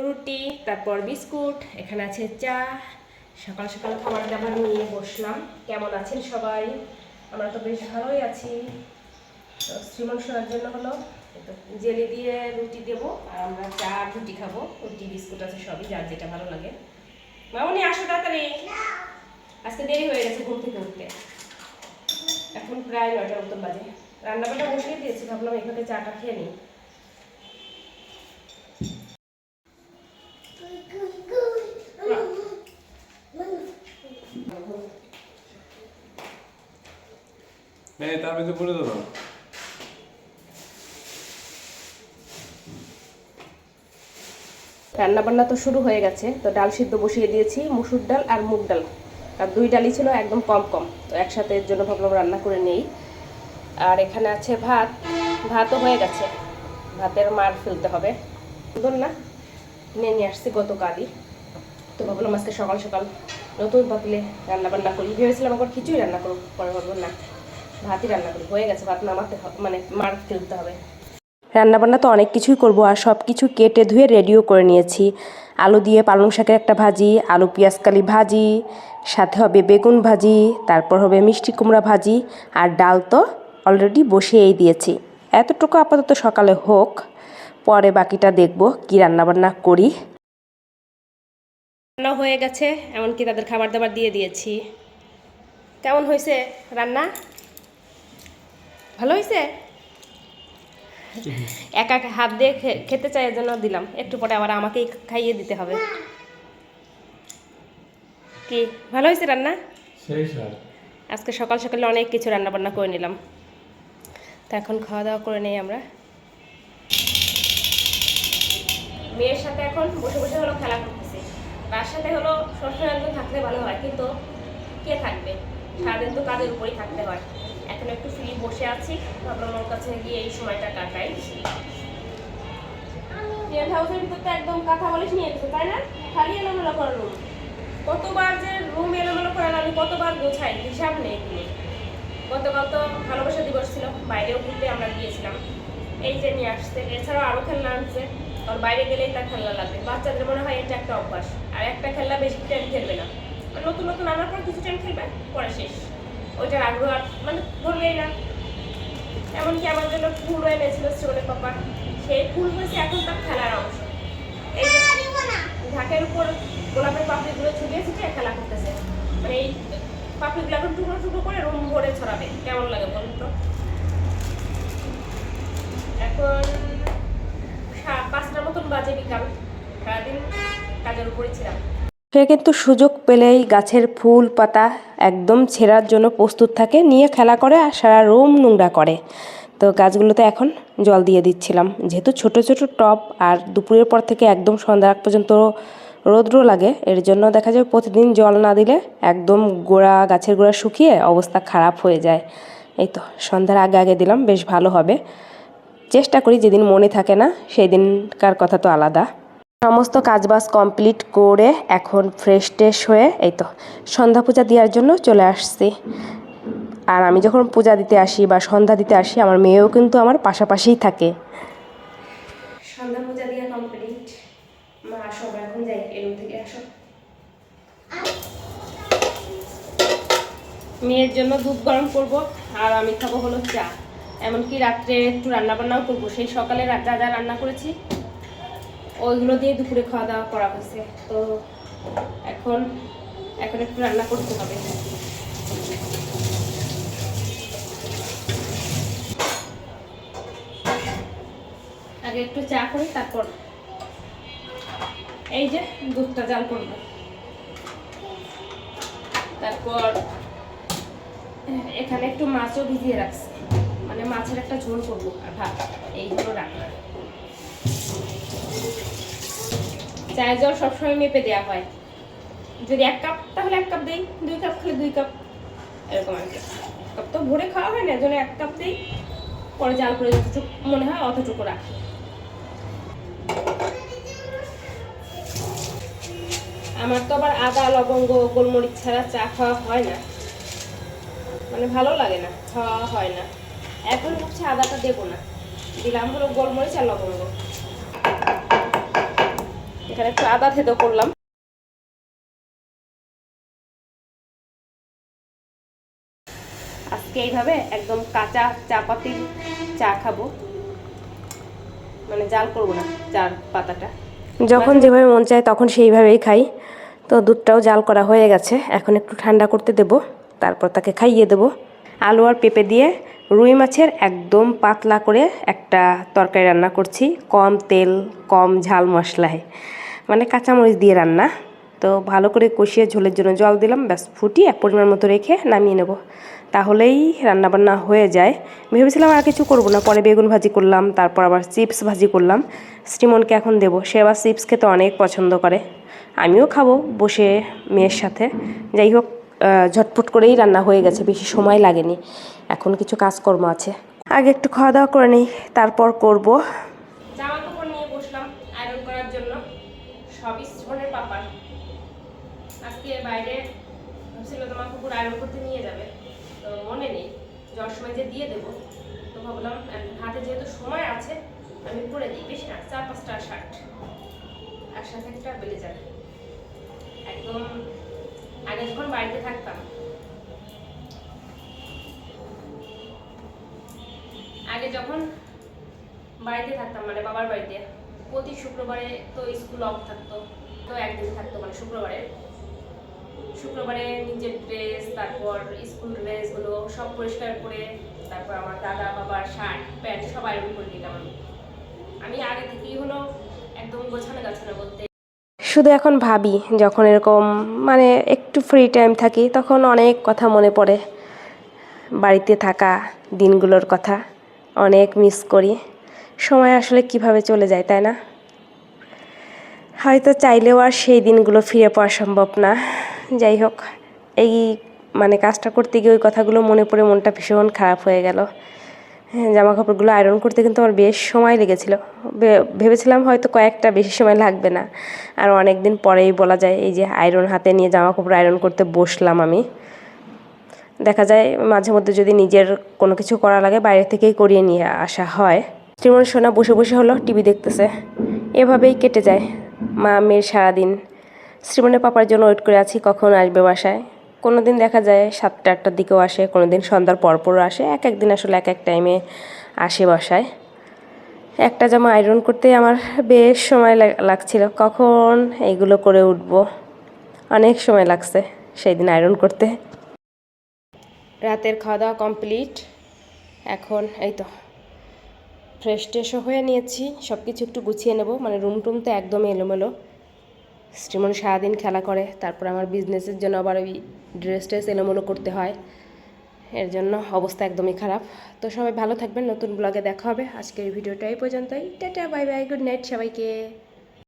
রুটি, তারপর বিস্কুট, এখানে আছে চা। সকাল সকাল খাবার দাবার নিয়ে বসলাম। কেমন আছেন সবাই? আমরা তো বেশ ভালোই আছি। শ্রীমন শোনার জন্য হলো জেলি দিয়ে রুটি দেবো, আর আমরা চা রুটি খাব। রুটি, বিস্কুট আছে সবই, যার যেটা ভালো লাগে। মামনি, আসো তাড়াতাড়ি। আজকে দেরি হয়ে গেছে ঘুম থেকে উঠতে। এখন প্রায় নয়টার মতন বাজে। রান্নাবান্না বসিয়ে দিয়েছি, ভাবলাম এখানে চাটা খেয়ে নিই। এই তার মধ্যে পড়ে দেবো রান্না বান্না তো শুরু হয়ে গেছে, তো ডাল সিদ্ধ বসিয়ে দিয়েছি, মুসুর ডাল আর মুগ ডাল। আর দুই ডালই ছিল একদম কম কম, তো একসাথে এর জন্য ভাবলাম রান্না করে নেই। আর এখানে আছে ভাত, ভাতও হয়ে গেছে। ভাতের মার ফেলতে হবে। বুঝুন না? কিনে নিয়ে আসছি গতকালই। তো ভাবলাম আজকে সকাল সকাল নতুন পাতলে রান্না বান্না করি। ভেবেছিলাম একবার কিছুই রান্না করব, পরে ভাবলাম না। ভাতই রান্না করি হয়ে গেছে ভাত নামাতে মানে মার ফেলতে হবে। রান্নাবান্না তো অনেক কিছুই করব আর সব কিছু কেটে ধুয়ে রেডিও করে নিয়েছি। আলু দিয়ে পালং শাকের একটা ভাজি আলু পেঁয়াজকালি ভাজি সাথে হবে বেগুন ভাজি তারপর হবে মিষ্টি কুমড়া ভাজি আর ডাল তো অলরেডি বসিয়েই দিয়েছি। এতটুকু আপাতত সকালে হোক পরে বাকিটা দেখব কি রান্নাবান্না করি। রান্না হয়ে গেছে এমনকি তাদের খাবার দাবার দিয়ে দিয়েছি। কেমন হয়েছে রান্না? ভালো হয়েছে একা একা হাত দিয়ে খেতে চাই এর জন্য দিলাম। একটু পরে আবার আমাকেই খাইয়ে দিতে হবে। কি? ভালো হয়েছে রান্না? আজকে সকাল সকালে অনেক কিছু রান্না বান্না করে নিলাম। তা এখন খাওয়া দাওয়া করে নেই আমরা। মেয়ের সাথে এখন বসে বসে হলো খেলা করতেছে। তার সাথে হলো সবসময় একজন থাকলে ভালো হয় কিন্তু কে থাকবে? সারাদিন তো কাজের উপরেই থাকতে হয়। এখন একটু ফ্রি বসে আছি ভাবলাম ওর কাছে গিয়ে এই সময়টা কাটাই। টেন্ট হাউসের ভিতর তো একদম কথা বলিস নিয়ে গেছে তাই না? খালি এলোমেলো করে রুম কতবার যে রুম এলোমেলো আমি কতবার গোছাই হিসাব নেই। গতকাল তো ভালোবাসা দিবস ছিল বাইরেও ঘুরতে আমরা গিয়েছিলাম। এই যে নিয়ে আসতে এছাড়াও আরও খেলনা আনছে। বাইরে গেলেই তার খেলনা লাগবে। বাচ্চাদের মনে হয় এটা একটা অভ্যাস। আর একটা খেলনা বেশি টাইম খেলবে না। নতুন নতুন আনার পর কিছু টাইম খেলবে পরে শেষ। ওইটার আগ্রহ মানে ধরবেই না। এমনকি আমার জন্য ফুলও এনেছিল শ্রীমনের পাপা। সেই ফুল হয়েছে এখন তার খেলার অংশ। ঢাকের উপর গোলাপের পাপড়িগুলো ছড়িয়ে ছিটিয়ে খেলা করতেছে। মানে এই পাপড়িগুলো এখন টুকরো টুকরো করে রুম ভরে ছড়াবে। কেমন লাগে বলুন তো? এখন পাঁচটার মতন বাজে বিকাল। সারাদিন কাজের উপরই ছিলাম। সে কিন্তু সুযোগ পেলেই গাছের ফুল, পাতা একদম ছেঁড়ার জন্য প্রস্তুত থাকে। নিয়ে খেলা করে আর সারা রুম নোংরা করে। তো গাছগুলোতে এখন জল দিয়ে দিচ্ছিলাম। যেহেতু ছোট ছোট টব আর দুপুরের পর থেকে একদম সন্ধ্যা আগ পর্যন্ত রৌদ্র লাগে, এর জন্য দেখা যায় প্রতিদিন জল না দিলে একদম গোড়া, গাছের গোড়া শুকিয়ে অবস্থা খারাপ হয়ে যায়। এই তো সন্ধ্যার আগে আগে দিলাম, বেশ ভালো হবে। চেষ্টা করি যেদিন মনে থাকে না সেই দিনকার কথা তো আলাদা। সমস্ত কাজবাজ কমপ্লিট করে এখন ফ্রেশ ট্রেশ হয়ে এই তো সন্ধ্যা পূজা দেওয়ার জন্য চলে আসছি। আর আমি যখন পূজা দিতে আসি বা সন্ধ্যা দিতে আসি, আমার মেয়েও কিন্তু আমার পাশাপাশিই থাকে। সন্ধ্যা পূজা দেওয়া কমপ্লিট মা এখন যাই থেকে আসো। মেয়ের জন্য দুধ গরম করব, আর আমি খাব হলো চা। এমনকি রাত্রে একটু রান্না বান্নাও করব, সেই সকালে যা যা রান্না করেছি। ওইগুলো দিয়ে দুপুরে খাওয়া দাওয়া করা হয়েছে। তো এখন এখন একটু রান্না করতে হবে। আগে একটু চা করি, তারপর এই যে দুধটা জাল করব। তারপর এখানে একটু মাছও ভিজিয়ে রাখছি। মানে মাছের একটা ঝোল করব, আর ভাত, এইগুলো রান্না। চায়ের জল সবসময় মেপে দেওয়া হয়। যদি এক কাপ, তাহলে এক কাপ দিই। দুই কাপ খেলে দুই কাপ। এরকম আর কি। কাপ তো ভরে খাওয়া হয় না এজন্য এক কাপ দিই। পরে জাল করে যতটুকু মনে হয় অতটুকু রাখি। আমার তো আবার আদা, লবঙ্গ গোলমরিচ ছাড়া চা খাওয়া হয় না। মানে ভালো লাগে না, খাওয়া হয় না। এখন হচ্ছে আদাটা দেবো না। দিলাম হলো গোলমরিচ আর লবঙ্গ। এখানে একটু আদা থেতো করলাম। আজকে এইভাবে একদম কাঁচা চা পাতির চা খাব। মানে জাল করব না চার পাতাটা। যখন যেভাবে মন চায় তখন সেইভাবেই খাই। তো দুধটাও জাল করা হয়ে গেছে। এখন একটু ঠান্ডা করতে দেব। তারপর তাকে খাইয়ে দেব। আলু আর পেঁপে দিয়ে রুই মাছের একদম পাতলা করে একটা তরকারি রান্না করছি, কম তেল, কম ঝাল মশলায়। মানে কাঁচামরিচ দিয়ে রান্না। তো ভালো করে কষিয়ে ঝোলের জন্য জল দিলাম, ব্যাস ফুটিয়ে পরিমাণ মতো রেখে নামিয়ে নেব। তাহলেই রান্নাবান্না হয়ে যায়। ভেবেছিলাম আর কিছু করব না, পরে বেগুন ভাজি করলাম, তারপর আবার চিপস ভাজি করলাম। শ্রীমনকে এখন দেবো, সে আবার চিপস খেতে অনেক পছন্দ করে। আমিও খাব বসে মেয়ের সাথে। যাই হোক ঝটপট করেই রান্না হয়ে গেছে বেশি সময় লাগেনি। এখন কিছু কাজকর্ম আছে। আগে একটু খাওয়া দাওয়া করে নিই তারপর করব। জামা কাপড় নিয়ে বসলাম আয়রন করার জন্য। সবই শ্রীমনের পাপার আজকে বাইরে ভাবছিল জামা কাপড় আয়রন করতে নিয়ে যাবে। তো মনে নেই যাওয়ার সময় যে দিয়ে দেবো। তো ভাবলাম হাতে যেহেতু সময় আছে আমি করে দিই। বেশি না চার পাঁচটা শার্ট আর সাথে একটা ব্লেজার একদম আগে যখন বাড়িতে থাকতাম। আগে যখন বাড়িতে থাকতাম মানে বাবার বাড়িতে, প্রতি শুক্রবারে তো স্কুল অফ থাকতো, তো একদিন থাকতো মানে শুক্রবারে। শুক্রবারে নিজের ড্রেস তারপর স্কুল ড্রেসগুলো সব পরিষ্কার করে, তারপর আমার দাদা বাবার শার্ট, প্যান্ট সব আয়রন করে দিতাম আমি। আগে থেকেই হলো একদম গোছানো গাছানো বলতে শুধু এখন ভাবি যখন এরকম মানে একটু ফ্রি টাইম থাকি, তখন অনেক কথা মনে পড়ে। বাড়িতে থাকা দিনগুলোর কথা অনেক মিস করি। সময় আসলে কীভাবে চলে যায়, তাই না? হয়তো চাইলেও আর সেই দিনগুলো ফিরে পাওয়া সম্ভব না। যাই হোক, এই মানে কাজটা করতে গিয়ে ওই কথাগুলো মনে পড়ে মনটা ভীষণ খারাপ হয়ে গেল। জামা কাপড়গুলো আয়রন করতে কিন্তু আমার বেশ সময় লেগেছিল। ভেবেছিলাম হয়তো কয়েকটা বেশি সময় লাগবে না। আর অনেক দিন পরেই বলা যায়, এই যে আয়রন হাতে নিয়ে জামা কাপড় আয়রন করতে বসলাম আমি। দেখা যায়, মাঝে মধ্যে যদি নিজের কোনো কিছু করা লাগে, বাইরে থেকেই করিয়ে নিয়ে আসা হয়। শ্রীমন সোনা বসে বসে হলো টিভি দেখতেছে। এভাবেই কেটে যায়। মা, মেয়ের সারাদিন। শ্রীমনের পাপার জন্য ওয়েট করে আছি, কখন আসবে বাসায়? কোনো দিন দেখা যায় সাতটা, আটটার দিকেও আসে কোনো দিন সন্ধ্যার পরপরও আসে, এক এক দিন আসলে এক এক টাইমে আসে বসায়। একটা জামা আয়রন করতে আমার বেশ সময় লাগ- লাগছিল, কখন এইগুলো করে উঠবো? অনেক সময় লাগছে সেই দিন আয়রন করতে। রাতের খাওয়া দাওয়া কমপ্লিট এখন এই তো ফ্রেশ ট্রেশও হয়ে নিয়েছি সব কিছু একটু গুছিয়ে নেব মানে রুম টুম তো একদমই এলোমেলো। শ্রীমন সারাদিন খেলা করে, তারপর আমার বিজনেসের জন্য আবার ওই ড্রেস ট্রেস এলোমেলো করতে হয়। এর জন্য অবস্থা একদমই খারাপ। তো সবাই ভালো থাকবেন, নতুন ব্লগে দেখা হবে। আজকের ভিডিওটা এই পর্যন্তই। Tata bye bye good night সবাইকে।